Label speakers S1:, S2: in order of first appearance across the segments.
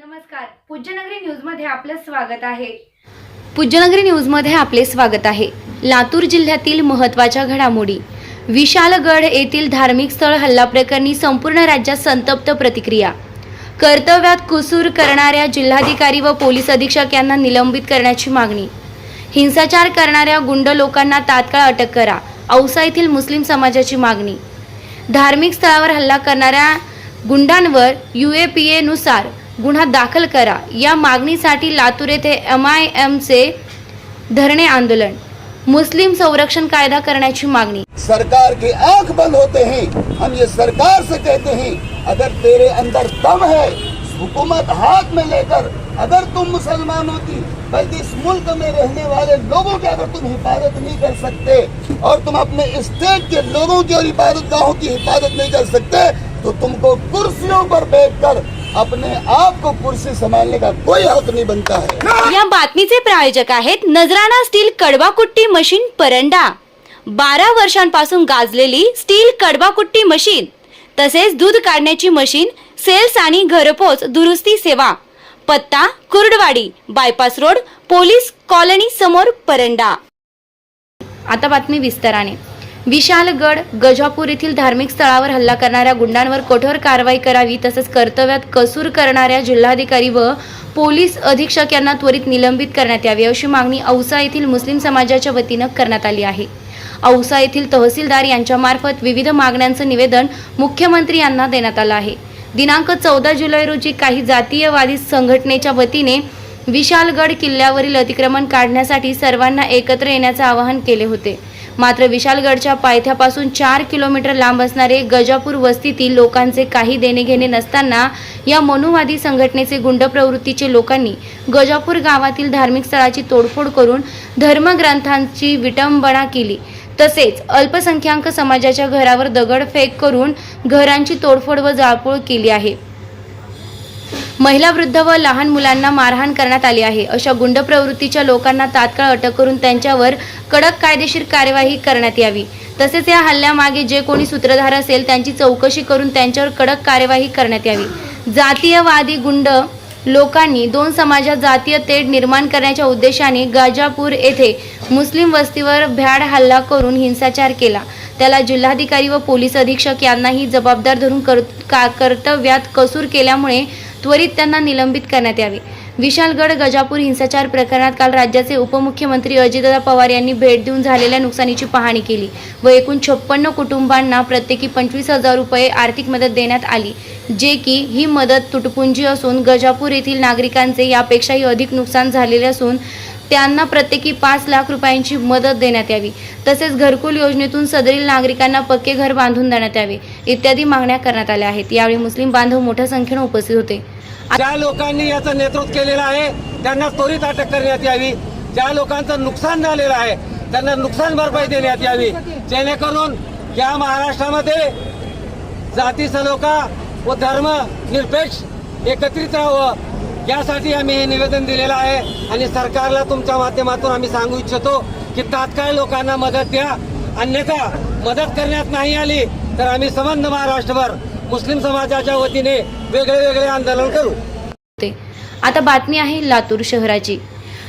S1: नमस्कार. पूज्यनगरी न्यूजमध्ये आपलं स्वागत आहे. पूज्यनगरी न्यूजमध्ये आपले स्वागत आहे. लातूर जिल्ह्यातील महत्त्वाच्या घडामोडी. विशालगड येथील धार्मिक स्थळ हल्ला प्रकरणी संपूर्ण राज्यात संतप्त प्रतिक्रिया. कर्तव्यात कुसूर करणाऱ्या जिल्हाधिकारी व पोलीस अधीक्षक यांना निलंबित करण्याची मागणी. हिंसाचार करणाऱ्या गुंड लोकांना तात्काळ अटक करा औसा येथील मुस्लिम समाजाची मागणी. धार्मिक स्थळावर हल्ला करणाऱ्या गुंडांवर यू ए पी एनुसार गुन्हा दाखल करा. या मागणीसाठी लातूर येथे एम आय एमचे धरणे आंदोलन. मुस्लिम संरक्षण कायदा करण्याची मागणी.
S2: सरकार की आंख बंद होते ही. हम ये सरकार से कहते हैं अगर तेरे अंदर दम है हुकूमत हाथ में लेकर अगर तुम मुसलमान होती बल्कि इस मुल्क में रहने वाले लोगों की अगर तुम हिफाजत नहीं कर सकते और तुम अपने स्टेट के लोगों की और इबादत गाहों की हिफाजत नहीं कर सकते तो तुमको कुर्सियों पर बैठकर अपने आप को कुर्सी संभालने का कोई हक नहीं बनता है।
S1: या बातमीचे प्रायोजक आहेत नजराना स्टील कडवाकुट्टी मशीन परंडा. बारा वर्षांपासून गाजलेली स्टील कडवाकुट्टी मशीन तसेच दूध काढण्याची मशीन सेल्स आणि घरपोच दुरुस्ती सेवा. पत्ता Kurduwadi bypass road police colony समोर परंडा. आता बातमी विस्ताराने. विशालगड गजापूर येथील धार्मिक स्थळावर हल्ला करणाऱ्या गुंडांवर कठोर कारवाई करावी तसेच कर्तव्यात कसूर करणाऱ्या जिल्हाधिकारी व पोलीस अधीक्षक यांना त्वरित निलंबित करण्यात यावी अशी मागणी औसा येथील मुस्लिम समाजाच्या वतीनं करण्यात आली आहे. औसा येथील तहसीलदार यांच्यामार्फत विविध मागण्यांचं निवेदन मुख्यमंत्री यांना देण्यात आलं आहे. दिनांक चौदा जुलै रोजी काही जातीयवादी संघटनेच्या वतीने विशालगड किल्ल्यावरील अतिक्रमण काढण्यासाठी सर्वांना एकत्र येण्याचं आवाहन केले होते. मात्र विशालगडच्या पायथ्यापासून चार किलोमीटर लांब असणारे गजापूर वस्तीतील लोकांचे काही देणेघेणे नसताना या मनुवादी संघटनेचे गुंड प्रवृत्तीचे लोकांनी गजापूर गावातील धार्मिक स्थळाची तोडफोड करून धर्मग्रंथांची विटंबना केली. तसेच अल्पसंख्याक समाजाच्या घरावर दगडफेक करून घरांची तोडफोड व जाळपोळ केली आहे. महिला वृद्ध व लहान मुलांना मारहाण करण्यात आली आहे. अशा गुंड प्रवृत्तीच्या लोकांना तात्काळ अटक करून त्यांच्यावर कडक कायदेशीर कार्यवाही करण्यात यावी. तसेच या हल्ल्यामागे जे कोणी सूत्रधार असेल त्यांची चौकशी करून त्यांच्यावर कडक कार्यवाही करण्यात यावी. जातीयवादी गुंड लोकांनी दोन समाजात जातीय तेढ निर्माण करण्याच्या उद्देशाने गाजापूर येथे मुस्लिम वस्तीवर भ्याड हल्ला करून हिंसाचार केला. त्याला जिल्हाधिकारी व पोलीस अधीक्षक यांनाही जबाबदार धरून कर का कर्तव्यात कसूर केल्यामुळे त्वरित त्यांना निलंबित करण्यात यावे. विशालगड गजापूर हिंसाचार प्रकरणात काल राज्याचे उपमुख्यमंत्री अजितदादा पवार यांनी भेट देऊन झालेल्या नुकसानीची पाहणी केली व एकूण छप्पन्न कुटुंबांना प्रत्येकी पंचवीस हजार रुपये आर्थिक मदत देण्यात आली जे की ही मदत तुटपुंजी असून गजापूर येथील नागरिकांचे यापेक्षाही अधिक नुकसान झालेले असून त्यांना प्रत्येकी पाच लाख रुपयांची मदत देण्यात यावी. तसेच घरकुल योजनेतून सदरील नागरिकांना पक्के घर बांधून देण्यात यावे इत्यादी मागण्या करण्यात आल्या आहेत. यावेळी मुस्लिम बांधव मोठ्या संख्येने उपस्थित होते.
S3: ज्या लोकांनी याचं नेतृत्व केलेलं आहे त्यांना त्वरित अटक करण्यात यावी. ज्या लोकांचं नुकसान झालेलं आहे त्यांना नुकसान भरपाई देण्यात यावी. जेणेकरून या महाराष्ट्रामध्ये जाती सलोखा व धर्म निरपेक्ष एकत्रित राहावं. यासाठी आम्ही हे निवेदन दिलेलं आहे आणि सरकारला तुमच्या माध्यमातून आम्ही सांगू इच्छितो की तात्काळ लोकांना मदत द्या. अन्यथा मदत करण्यात नाही आली तर आम्ही संबंध महाराष्ट्रभर मुस्लिम समाजाच्या वतीने वेगळे वेगळे आंदोलन करू.
S1: आता बातमी आहे लातूर शहराची.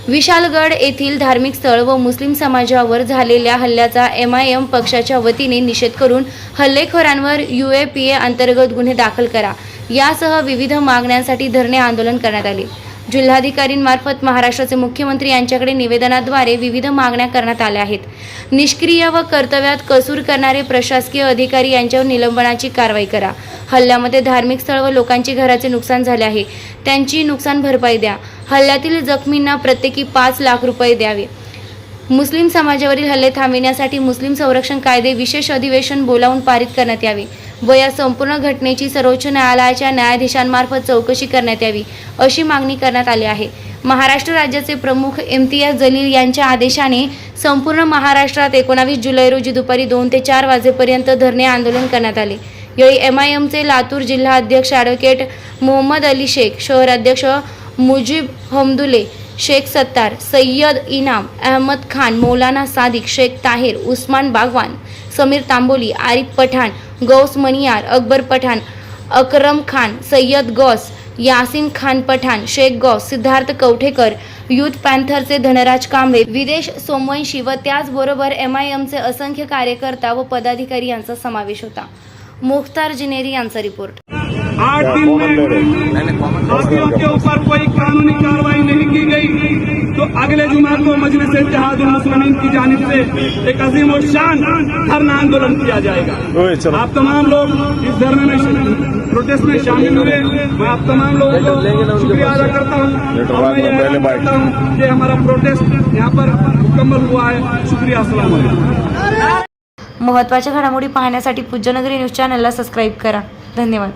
S1: विशालगड येथील धार्मिक स्थळ व मुस्लिम समाजावर झालेल्या हल्ल्याचा एम आय एम पक्षाच्या वतीने निषेध करून हल्लेखोरांवर यू ए पी ए अंतर्गत गुन्हे दाखल करा. यासह विविध मागण्यांसाठी धरणे आंदोलन करण्यात आले. जिल्हाधिकारींमार्फत महाराष्ट्राचे मुख्यमंत्री यांच्याकडे निवेदनाद्वारे विविध मागण्या करण्यात आल्या आहेत. निष्क्रिय व कर्तव्यात कसूर करणारे प्रशासकीय अधिकारी यांच्यावर निलंबनाची कारवाई करा. हल्ल्यामध्ये धार्मिक स्थळ व लोकांची घराचे नुकसान झाले आहे. त्यांची नुकसान भरपाई द्या. हल्ल्यातील जखमींना प्रत्येकी पाच लाख रुपये द्यावे. मुस्लिम समाजावरील हल्ले थांबविण्यासाठी मुस्लिम संरक्षण कायदे विशेष अधिवेशन बोलावून पारित करण्यात यावे. व या संपूर्ण घटनेची सर्वोच्च न्यायालयाच्या न्यायाधीशांमार्फत चौकशी करण्यात यावी अशी मागणी करण्यात आली आहे. महाराष्ट्र राज्याचे प्रमुख इम्तियाज जलील यांच्या आदेशाने संपूर्ण महाराष्ट्रात एकोणावीस जुलै रोजी दुपारी दोन ते चार वाजेपर्यंत धरणे आंदोलन करण्यात आले. यावेळी एम आय एमचे लातूर जिल्हा अध्यक्ष ॲडव्होकेट मोहम्मद अली शेख शहर अध्यक्ष Mujeeb Hamdule Shaikh Sattar Sayyad Inam Ahmad Khan Maulana Sadiq Shaikh Tahir Usman Bagwan Sameer Tamboli Arif Pathan Gauss Maniyar Akbar Pathan Akram Khan Sayyad Gauss Yasin Khan Pathan Shaikh Gauss Siddharth Kavathekar youth पॅन्थरचे धनराज कांबळे विदेश सोमवंशी व त्याचबरोबर एम आय एमचे असंख्य कार्यकर्ता व पदाधिकारी यांचा समावेश होता. मुख्तार जिनेरी यांचा रिपोर्ट.
S4: आठ दिन में हाथियों के ऊपर कोई कानूनी कार्रवाई नहीं की गई। तो अगले जुमा को मजलिस इत्तेहादुल मुस्लिमीन की जानिब से एक अजीम और शान धरना आंदोलन किया जाएगा। आप तमाम लोग इस धरने में प्रोटेस्ट में शामिल हुए। मैं आप तमाम लोगों को शुक्रिया अदा करता हूँ। करता हूँ कि हमारा प्रोटेस्ट यहाँ पर मुकम्मल हुआ है। शुक्रिया अस्सलाम वालेकुम।
S1: महत्त्वाच्या घडामोडी पाहण्यासाठी पूज्यनगरी न्यूज चॅनलला सबस्क्राईब करा. धन्यवाद.